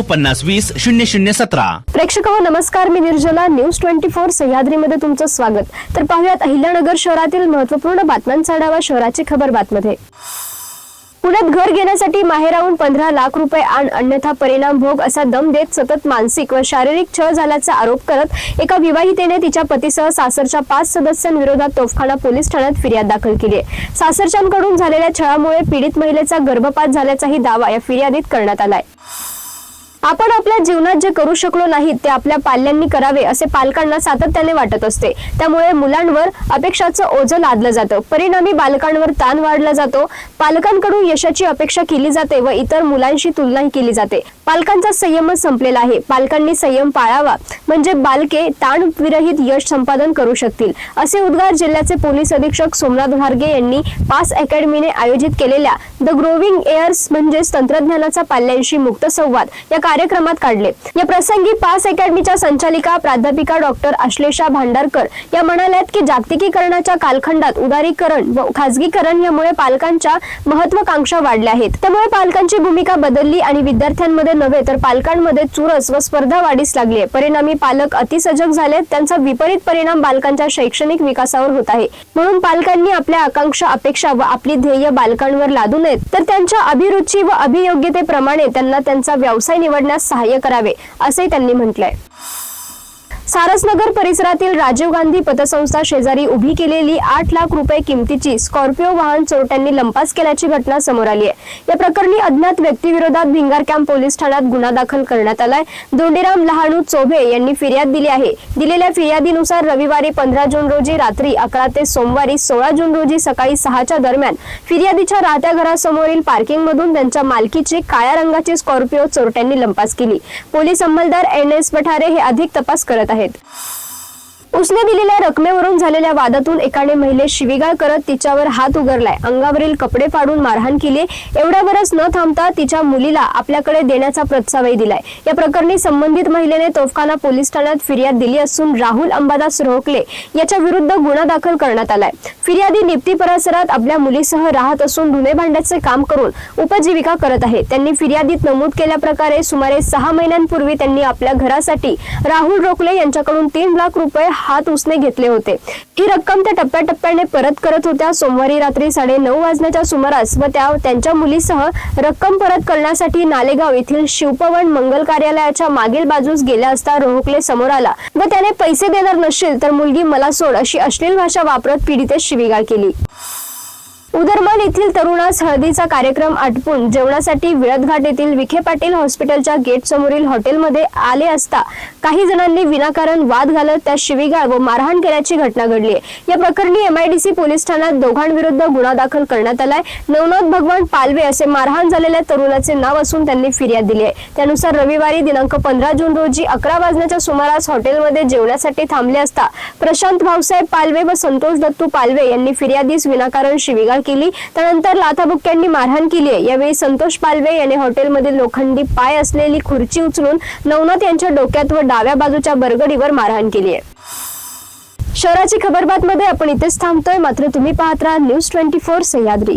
पन्नास वीस शून्य शून्य सतरा. प्रेक्षक हो, नमस्कार मी निर्जला न्यूज ट्वेंटी फोर सह्याद्रीमध्ये तुमचं स्वागत. तर पाहूयात अहिल्यानगर शहरातील महत्त्वपूर्ण बातम्यांचा आढावा शहराची खबर बातमध्ये पुण्यात घर घेण्यासाठी माहेराहून पंधरा लाख रुपये आण अन्यथा परिणाम भोग असा दम देत सतत मानसिक व शारीरिक छळ झाल्याचा आरोप करत एका विवाहितेने तिच्या पतीसह सासरच्या पाच सदस्यांविरोधात तोफखाना पोलीस ठाण्यात फिर्याद दाखल केली आहे. सासरच्यांकडून झालेल्या छळामुळे पीडित महिलेचा गर्भपात झाल्याचाही दावा या फिर्यादीत करण्यात आलाय आपण आपल्या जीवनात जे करू शकलो नाही ते आपल्या पाल्यांनी करावे असे पालकांना सातत्याने वाटत असते. त्यामुळे मुलांवर अपेक्षाचं ओझं लादलं जातं. परिणामी बालकांवर ताण वाढला जातो. पालकांकडून यशाची अपेक्षा केली जाते व इतर मुलांशी तुलनाही केली जाते. पालकांचा संयमच संपलेला आहे. पालकांनी संयम पाळावा. म्हणजे बालके ताण विरहित यश संपादन करू शकतील. असे उद्गार जिल्ह्याचे पोलीस अधीक्षक सोमनाथ भार्गे यांनी पास अकॅडमीने आयोजित केलेल्या द ग्रोविंग एअर्स म्हणजेच तंत्रज्ञानाचा पाल्यांशी मुक्त संवाद या कार्यक्रमात काढले. या प्रसंगी पास अकॅडमीच्या संचालिका प्राध्यापिका डॉक्टर आश्लेषा भांडारकर या म्हणाल्यात की जागतिकीकरणाच्या कालखंडात उदारीकरण व खाजगीकरण यामुळे पालकांच्या महत्वाकांक्षा वाढल्या आहेत. त्यामुळे पालकांची भूमिका बदलली आणि विद्यार्थ्यांमध्ये नव्हे तर पालकांमध्ये चुरस व स्पर्धा वाढीस लागली आहे. परिणामी पालक अतिसजग झालेत त्यांचा विपरीत परिणाम बालकांच्या शैक्षणिक विकासावर होत आहे. म्हणून पालकांनी आपल्या आकांक्षा अपेक्षा व आपली ध्येय बालकांवर लादू नयेत. तर त्यांच्या अभिरुची व अभियोग्यतेप्रमाणे त्यांना त्यांचा व्यवसाय निवड निवडण्यास सहाय्य करावे असे त्यांनी म्हटलंय. सारसनगर परिसरातील राजीव गांधी पतसंस्था शेजारी उभी केलेली आठ लाख रुपये किमतीची स्कॉर्पिओ वाहन चोरट्यांनी लंपास केल्याची घटना समोर आली आहे. या प्रकरणी अज्ञात व्यक्तीविरोधात भिंगार कॅम्प पोलीस ठाण्यात गुन्हा दाखल करण्यात आलाय. दोंडीराम लहानू चोभे यांनी फिर्याद दिली आहे. दिलेल्या फिर्यादीनुसार रविवारी पंधरा जून रोजी रात्री अकरा ते सोमवारी सोळा जून रोजी सकाळी सहाच्या दरम्यान फिर्यादीच्या राहत्या घरासमोरील पार्किंग मधून त्यांच्या मालकीची काळ्या रंगाची स्कॉर्पिओ चोरट्यांनी लंपास केली. पोलीस अंमलदार एन एस पठारे हे अधिक तपास करत आहेत. head. उसने दिलेल्या रकमेवरून झालेल्या वादातून एकाने महिले शिवीगाळ करत तिच्यावर हात उगरलाय अंगावरील कपडे फाडून मारहाण केली. एवढ्यावरच न थांबता तिच्या मुलीला आपल्याकडे देण्याचा प्रस्तावही दिलाय. या प्रकरणी संबंधित महिलेने तोफखाना पोलीस ठाण्यात फिर्याद दिली असून राहुल अंबादास रोहकले याच्या विरुद्ध गुन्हा दाखल करण्यात आलाय. फिर्यादी निप्ती परिसरात आपल्या मुलीसह राहत असून धुणे भांड्याचे काम करून उपजीविका करत आहे. त्यांनी फिर्यादीत नमूद केल्या प्रकारे सुमारे सहा महिन्यांपूर्वी त्यांनी आपल्या घरासाठी राहुल रोकले यांच्याकडून तीन लाख रुपये हात उसने घेतले होते. ही रक्कम त्या टप्प्याटप्प्याने परत करत होत्या. सोमवारी रात्री साडे नऊ वाजण्याच्या सुमारास व त्या त्यांच्या मुलीसह रक्कम परत करण्यासाठी नालेगाव येथील शिवपवन मंगल कार्यालयाच्या मागील बाजूस गेल्या असता रोहकले समोर आला. व त्याने पैसे देणार नसशील तर मुलगी मला सोड अशी अश्लील भाषा वापरत पीडितेस शिवीगाळ केली. उदरमान येथील तरुणास हळदीचा कार्यक्रम आटपून जेवणासाठी विळदघाट येथील विखे पाटील हॉस्पिटलच्या गेट समोरील हॉटेलमध्ये आले असता काही जणांनी विनाकारण वाद घालत त्या शिवीगाळ व मारहाण केल्याची घटना घडली आहे. या प्रकरणी एमआयडीसी पोलीस ठाण्यात दोघांविरुद्ध गुन्हा दाखल करण्यात आलाय. नवनाथ भगवान पालवे असे मारहाण झालेल्या तरुणाचे नाव असून त्यांनी फिर्याद दिली आहे. त्यानुसार रविवारी दिनांक पंधरा जून रोजी अकरा वाजण्याच्या सुमारास हॉटेलमध्ये जेवण्यासाठी थांबले असता प्रशांत भाऊसाहेब पालवे व संतोष दत्तू पालवे यांनी फिर्यादीस विनाकारण शिवीगाळ केली. त्यानंतर लाथाबुक्क्यांनी मारहाण केली आहे. यावेळी संतोष पालवे याने हॉटेलमधील लोखंडी पाय असलेली खुर्ची उचलून नवनाथ यांच्या डोक्यात व डाव्या बाजूच्या बरगडीवर मारहाण केली आहे. शहराची खबरबात मध्ये आपण इथेच थांबतोय. मात्र तुम्ही पाहत राहा न्यूज ट्वेंटी फोर सह्याद्री.